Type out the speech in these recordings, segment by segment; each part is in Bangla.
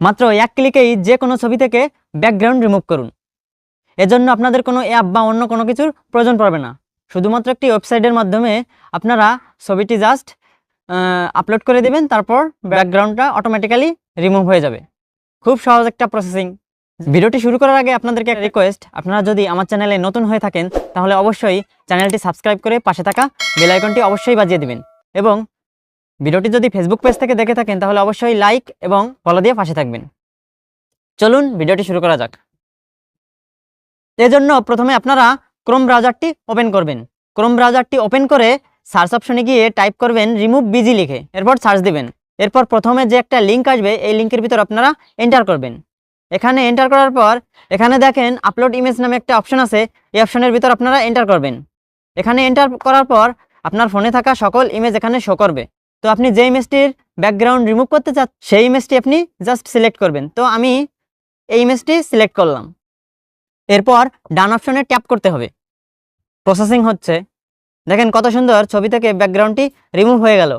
মাত্র এক ক্লিকেই যে কোনো ছবি থেকে ব্যাকগ্রাউন্ড রিমুভ করুন। এজন্য আপনাদের কোনো অ্যাপ বা অন্য কোনো কিছুর প্রয়োজন পড়বে না। শুধুমাত্র একটি ওয়েবসাইটের মাধ্যমে আপনারা ছবিটি জাস্ট আপলোড করে দিবেন, তারপর ব্যাকগ্রাউন্ডটা অটোমেটিক্যালি রিমুভ হয়ে যাবে। খুব সহজ একটা প্রসেসিং ভিডিওটি শুরু করার আগে আপনাদেরকে একটা রিকোয়েস্ট আপনারা যদি আমার চ্যানেলে নতুন হয়ে থাকেন, তাহলে অবশ্যই চ্যানেলটি সাবস্ক্রাইব করে পাশে থাকা বেল আইকনটি অবশ্যই বাজিয়ে দিবেন। এবং ভিডিওটি যদি ফেসবুক পেজ থেকে দেখে থাকেন, তাহলে অবশ্যই লাইক এবং ফলো দিয়ে পাশে থাকবেন। চলুন ভিডিওটি শুরু করা যাক। এজন্য প্রথমে আপনারা ক্রোম ব্রাউজারটি ওপেন করবেন। ক্রোম ব্রাউজারটি ওপেন করে সার্চ অপশনে গিয়ে টাইপ করবেন রিমুভ বিজি লিখে, এরপর সার্চ দিবেন। এরপর প্রথমে যে একটা লিঙ্ক আসবে, এই লিঙ্কের ভিতর আপনারা এন্টার করবেন। এখানে এন্টার করার পর, এখানে দেখেন আপলোড ইমেজ নামে একটা অপশন আছে, এই অপশনের ভিতর আপনারা এন্টার করবেন। এখানে এন্টার করার পর আপনার ফোনে থাকা সকল ইমেজ এখানে শো করবে। তো আপনি যে ইমেজটির ব্যাকগ্রাউন্ড রিমুভ করতে চান সেই ইমেজটি আপনি জাস্ট সিলেক্ট করবেন। তো আমি এই ইমেজটি সিলেক্ট করলাম। এরপর ডান অপশনে ট্যাপ করতে হবে। প্রসেসিং হচ্ছে। দেখেন কত সুন্দর ছবি থেকে ব্যাকগ্রাউন্ডটি রিমুভ হয়ে গেল।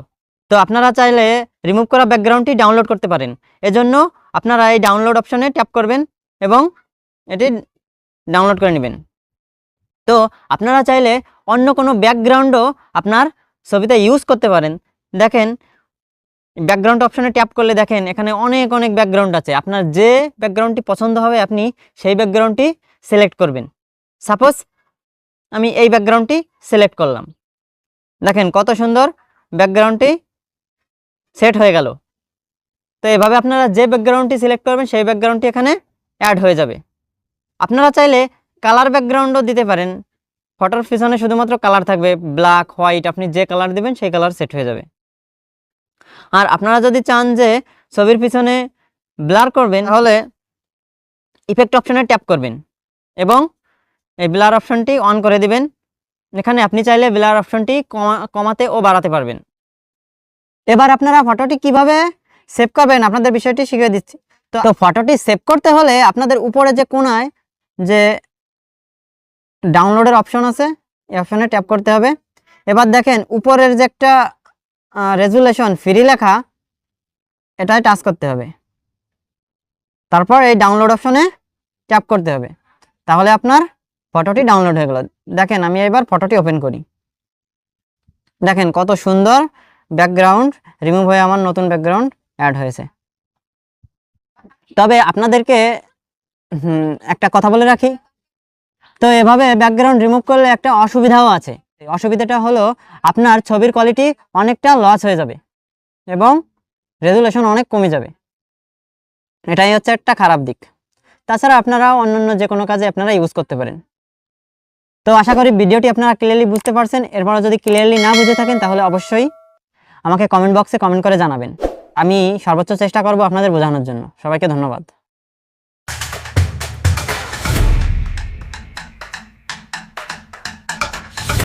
তো আপনারা চাইলে রিমুভ করা ব্যাকগ্রাউন্ডটি ডাউনলোড করতে পারেন। এজন্য আপনারা এই ডাউনলোড অপশনে ট্যাপ করবেন এবং এটি ডাউনলোড করে নেবেন। তো আপনারা চাইলে অন্য কোনো ব্যাকগ্রাউন্ডও আপনার ছবিতে ইউজ করতে পারেন। দেখেন ব্যাকগ্রাউন্ড অপশনে ট্যাপ করলে দেখেন, এখানে অনেক অনেক ব্যাকগ্রাউন্ড আছে। আপনার যে ব্যাকগ্রাউন্ডটি পছন্দ হবে, আপনি সেই ব্যাকগ্রাউন্ডটি সিলেক্ট করবেন। সাপোজ আমি এই ব্যাকগ্রাউন্ডটি সিলেক্ট করলাম। দেখেন, কত সুন্দর ব্যাকগ্রাউন্ডটি সেট হয়ে গেল। তো এভাবে আপনারা যে ব্যাকগ্রাউন্ডটি সিলেক্ট করবেন, সেই ব্যাকগ্রাউন্ডটি এখানে অ্যাড হয়ে যাবে। আপনারা চাইলে কালার ব্যাকগ্রাউন্ডও দিতে পারেন। ফটোর পিছনে শুধুমাত্র কালার থাকবে। ব্ল্যাক হোয়াইট আপনি যে কালার দিবেন, সেই কালার সেট হয়ে যাবে। আর আপনারা যদি চান যে ছবির পিছনে ব্লার করবেন, তাহলে ইফেক্ট অপশনে ট্যাপ করবেন এবং এই ব্লার অপশনটি অন করে দিবেন। এখানে আপনি চাইলে ব্লার অপশনটি কমা- কমাতে ও বাড়াতে পারবেন। এবার আপনারা ফটোটি কীভাবে সেভ করবেন আপনাদের বিষয়টি শিখিয়ে দিচ্ছি। তো ফটোটি সেভ করতে হলে আপনাদের উপরে যে কোনায় যে ডাউনলোডের অপশন আছে, এই অপশনে ট্যাপ করতে হবে। এবার দেখেন, উপরের যে একটা রেজুলেশন ফ্রি লেখা, এটাই টাচ করতে হবে। তারপর এই ডাউনলোড অপশনে ট্যাপ করতে হবে। তাহলে আপনার ফটোটি ডাউনলোড হয়ে গেল। দেখেন, আমি এবার ফটোটি ওপেন করি। দেখেন, কত সুন্দর ব্যাকগ্রাউন্ড রিমুভ হয়ে আমার নতুন ব্যাকগ্রাউন্ড অ্যাড হয়েছে। তবে আপনাদেরকে একটা কথা বলে রাখি। তো এভাবে ব্যাকগ্রাউন্ড রিমুভ করলে একটা অসুবিধাও আছে। অসুবিধাটা হলো আপনার ছবির কোয়ালিটি অনেকটা লস হয়ে যাবে এবং রেজুলেশন অনেক কমে যাবে। এটাই হচ্ছে একটা খারাপ দিক। তাছাড়া আপনারা অন্যান্য যে কোনো কাজে আপনারা ইউজ করতে পারেন। তো আশা করি ভিডিওটি আপনারা ক্লিয়ারলি বুঝতে পারছেন। এরপরও যদি ক্লিয়ারলি না বুঝে থাকেন, তাহলে অবশ্যই আমাকে কমেন্ট বক্সে কমেন্ট করে জানাবেন। আমি সর্বোচ্চ চেষ্টা করব আপনাদের বোঝানোর জন্য। সবাইকে ধন্যবাদ।